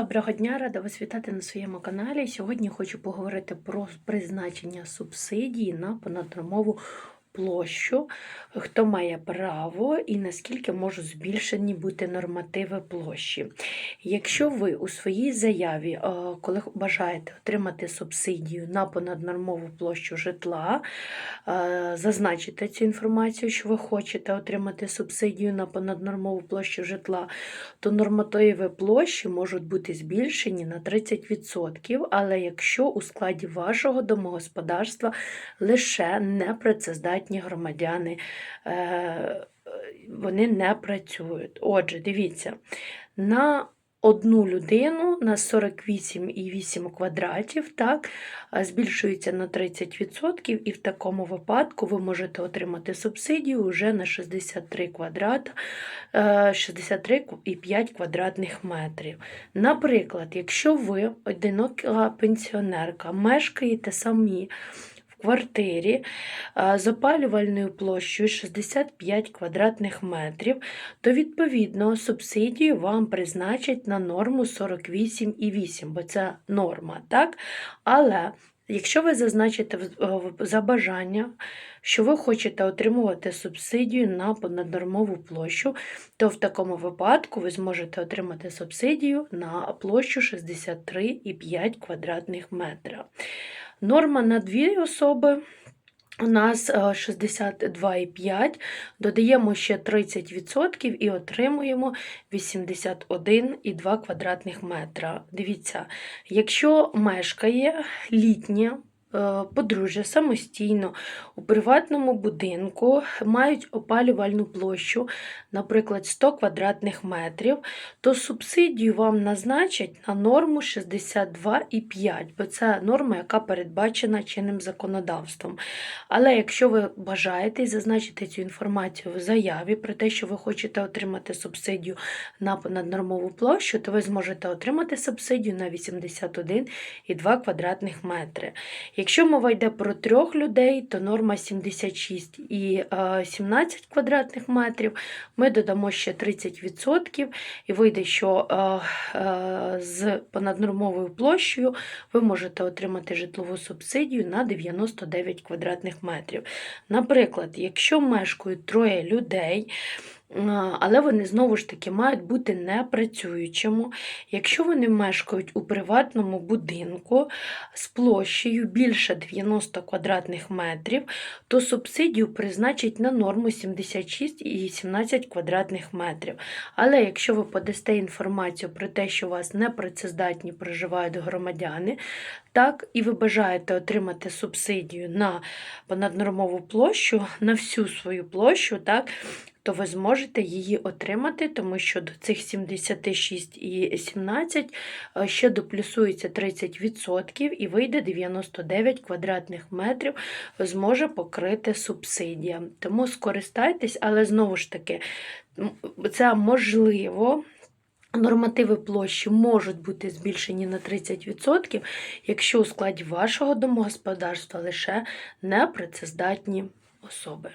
Доброго дня, рада вас вітати на своєму каналі. Сьогодні хочу поговорити про призначення субсидії на понаднормову площу, хто має право і наскільки можуть збільшені бути нормативи площі. Якщо ви у своїй заяві, е, коли бажаєте отримати субсидію на понаднормову площу житла, е, зазначите цю інформацію, що ви хочете отримати субсидію на понаднормову площу житла, то нормативи площі можуть бути збільшені на 30%, але якщо у складі вашого домогосподарства лише непрацездатні громадяни, е, вони не працюють. Отже, дивіться, на Одну людину на 48,8 квадратів, так, збільшується на 30%, і в такому випадку ви можете отримати субсидію вже на 63 квадрата, е, 63,5 квадратних метрів. Наприклад, якщо ви одинока пенсіонерка, мешкаєте самі квартирі е, з опалювальною площею 65 квадратних метрів, то відповідно субсидію вам призначать на норму 48,8, бо це норма, так? Але Якщо ви зазначите е, за бажання, що ви хочете отримувати субсидію на понаднормову площу, то в такому випадку ви зможете отримати субсидію на площу 63,5 квадратних метра. Норма на дві особи у нас е, 62,5, додаємо ще 30% і отримуємо 81,2 квадратних метра. Дивіться, якщо мешкає літнє е, подружжя самостійно у приватному будинку, мають опалювальну площу, наприклад, 100 квадратних метрів, то субсидію вам назначать на норму 62,5, бо це норма, яка передбачена чинним законодавством. Але якщо ви бажаєте і зазначите цю інформацію в заяві про те, що ви хочете отримати субсидію на понаднормову площу, то ви зможете отримати субсидію на 81,2 квадратних метри. Якщо мова йде про трьох людей, то норма 76 і е, 17 квадратних метрів. Ми додамо ще 30% і вийде, що е, е, з понаднормовою площею ви можете отримати житлову субсидію на 99 квадратних метрів. Наприклад, якщо мешкають троє людей, але вони знову ж таки мають бути непрацюючими. Якщо вони мешкають у приватному будинку з площею більше 90 квадратних метрів, то субсидію призначать на норму 76 і 17 квадратних метрів. Але якщо ви подасте інформацію про те, що у вас непрацездатні проживають громадяни, так, і ви бажаєте отримати субсидію на понаднормову площу, на всю свою площу, так, то ви зможете її отримати, тому що до цих 76 і 17 е, ще доплюсується 30% і вийде 99 квадратних метрів, зможе покрити субсидія. Тому скористайтесь, але знову ж таки, це можливо. Нормативи площі можуть бути збільшені на 30%, якщо у складі вашого домогосподарства лише непрацездатні особи.